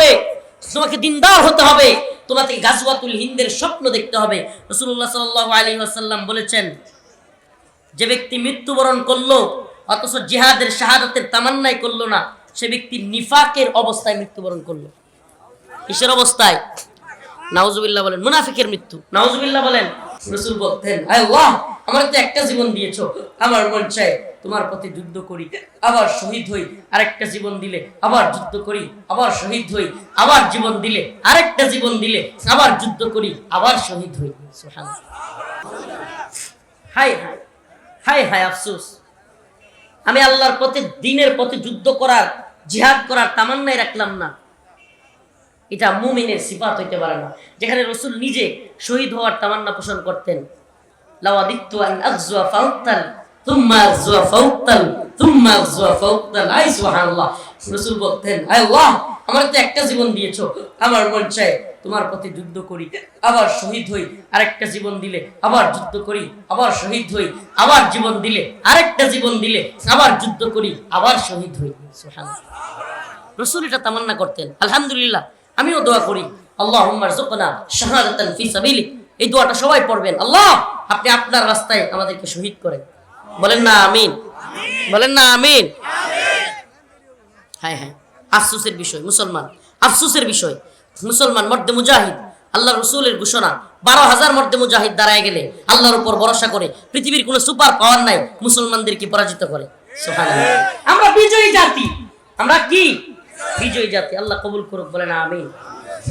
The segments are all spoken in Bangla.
হবে। তোমাকে দিনদার হতে হবে। তোমাকে গাজওয়াতুল হিন্দের স্বপ্ন দেখতে হবে। রসুল্লাহ সাল্লাহ আলী আসাল্লাম বলেছেন, যে ব্যক্তি মৃত্যুবরণ করল, অথচ জিহাদের শাহাদাতের তামান্নাই করল না, সে ব্যক্তি নিফাকের অবস্থায় মৃত্যুবরণ করল। কিসের অবস্থায়? নাউজুবিল্লাহ বলেন, মুনাফিকের মৃত্যু। নাউজুবিল্লাহ বলেন, রসুল বলতেন, আল্লাহ, আমার তো একটা জীবন দিয়েছ, আমার মন চায় তোমার পথে যুদ্ধ করি, আবার শহীদ হই, আরেকটা জীবন দিলে, আবার যুদ্ধ করি, আবার শহীদ হই, আবার জীবন দিলে, আরেকটা জীবন দিলে, আবার যুদ্ধ করি, আবার শহীদ হই। হাই হাই হাই আফসোস। আমি আল্লাহর পথে দিনের পথে যুদ্ধ করার, জিহাদ করার তামান্নাই রাখলাম না। এটা মুমিনের সিফাত হইতে পারে না। যেখানে রসুল নিজে শহীদ হওয়ার তামান্না পোষণ করতেন। লাওয়াদিত্তু আন আগজুয়া ফাউতাল আবার শহীদ জীবন দিলে আরেকটা জীবন দিলে আবার যুদ্ধ করি, আবার শহীদ হই। রসুল এটা তামান্না করতেন, আলহামদুলিল্লাহ, আমিও দোয়া করি। আল্লাহ এই দোয়াটা সবাই পড়বেন। আল্লাহ, আপনি আপনার রাস্তায় আমাদেরকে শহীদ করেন। বলেন না আমিন। বলেন না আমিন। হ্যাঁ হ্যাঁ আফসোসের বিষয়, মুসলমান, আফসোসের বিষয়। মুসলমান, মর্দে মুজাহিদ আল্লাহ রসুলের ঘোষণা, বারো হাজার মর্দে মুজাহিদ দাঁড়ায় গেলে আল্লাহর উপর ভরসা করে পৃথিবীর কোনো সুপার পাওয়ার নাই, মুসলমানদেরকে পরাজিত করে। আমরা বিজয়ী জাতি। আমরা কি? বিজয়ী জাতি। আল্লাহ কবুল করুক বলে না আমিন।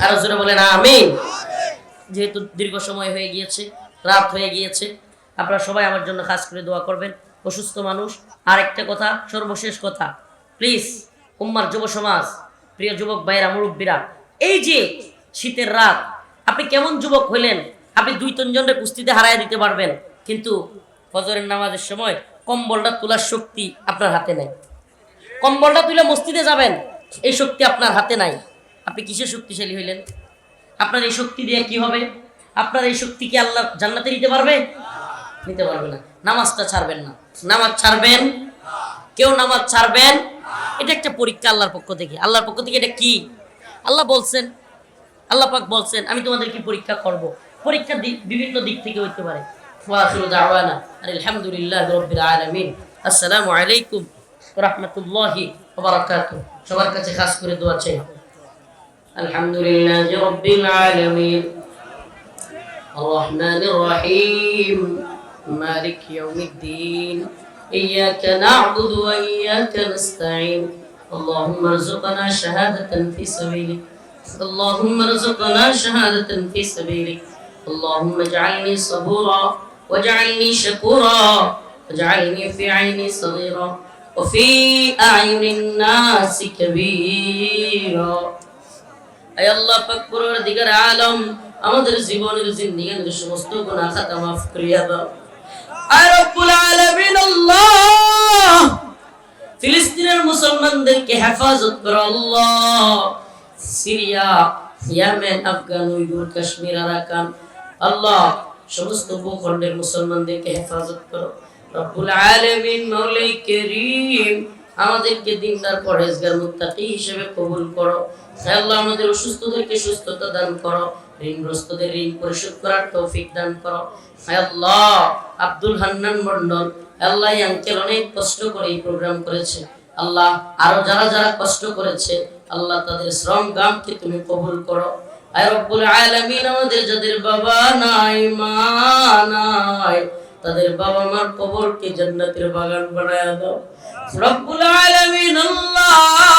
আরও জোরে না আমিন। যেহেতু দীর্ঘ সময় হয়ে গিয়েছে, রাত হয়ে গিয়েছে আপনারা সবাই আমার জন্য খাস করে দোয়া করবেন। অসুস্থ মানুষ। আর একটা কথা, সর্বশেষ কথা। প্লিজ উম্মার যুব সমাজ, প্রিয় যুবক ভাইয়েরা, মুরব্বীরা, এই যে শীতের রাত, আপনি কেমন যুবক হইলেন? আপনি দুই তিনজনের কুস্তিতে হারাই দিতে পারবেন, কিন্তু ফজরের নামাজের সময় কম্বলটা তোলার শক্তি আপনার হাতে নেই। কম্বলটা তুলে মসজিদে যাবেন, এই শক্তি আপনার হাতে নাই। আপনি কিসের শক্তিশালী হইলেন? আপনার এই শক্তি দিয়ে কি হবে? আপনার এই শক্তি কি আল্লাহ জান্নাতে নিতে পারবে? নিতে পারবে না নামাজটা ছাড়বেন না নামাজ ছাড়বেন কেউ নামাজ ছাড়বেন এটা একটা পরীক্ষা আল্লাহর পক্ষ থেকে আল্লাহর পক্ষ থেকে এটা কি আল্লাহ বলছেন আল্লাহ পাক বলছেন আমি তোমাদেরকে পরীক্ষা করব পরীক্ষা দিক বিভিন্ন দিক থেকে হইতে পারে ওয়াখিরু দাওয়ানা আলহামদুলিল্লাহ রাব্বিল আলামিন আসসালামু আলাইকুম ওয়া রাহমাতুল্লাহি ওয়া বারাকাতুহু সবার কাছে খাস করে দোয়া চাই আলহামদুলিল্লাহ রাব্বিল আলামিন الرحمن الرحيم مالك يوم الدين إياك نعبد وإياك نستعين اللهم ارزقنا شهادة في سبيلك اللهم ارزقنا شهادة في سبيلك اللهم اجعلني صبورا واجعلني شكورا واجعلني في عيني صغيرا وفي أعين الناس كبيرا আয় আল্লাহ পাক পরওয়ারদিগার আলম আমাদের জীবনের জিন্দেগীর সমস্ত গুনাহ খাতা মাফ করিয়া দাও ফিলিস্তিনের মুসলমানদেরকে হেফাজত করো, আল্লাহ! Syria, Yemen, Afghan Uighur Kashmir, Arakan, আল্লাহ! সমস্ত ভূখণ্ডের মুসলমানদেরকে হেফাজত করো। রব্বুল আলামিন, মৌলাই করিম! আমাদেরকে দিনদার পরহেজগার মুত্তাকি হিসেবে কবুল করো। আল্লাহ, আমাদের অসুস্থদেরকে সুস্থতা দান করো। ঋণগ্রস্তদের ঋণ পরিশোধ করার তৌফিক দান করো। আল্লাহ, আব্দুল হান্নান মন্ডল আল্লাহ আঙ্কেল অনেক কষ্ট করে এই প্রোগ্রাম করেছে। আল্লাহ আরও যারা যারা কষ্ট করেছে, আল্লাহ তাদের শ্রম গামকে তুমি কবুল করো। রব্বুল আলামিন, আমাদের যাদের বাবা নাই, মা নাই, তাদের বাবা মার কবরকে জান্নাতের বাগান বানায় দাও। রব্বুল আলামিন, আল্লাহ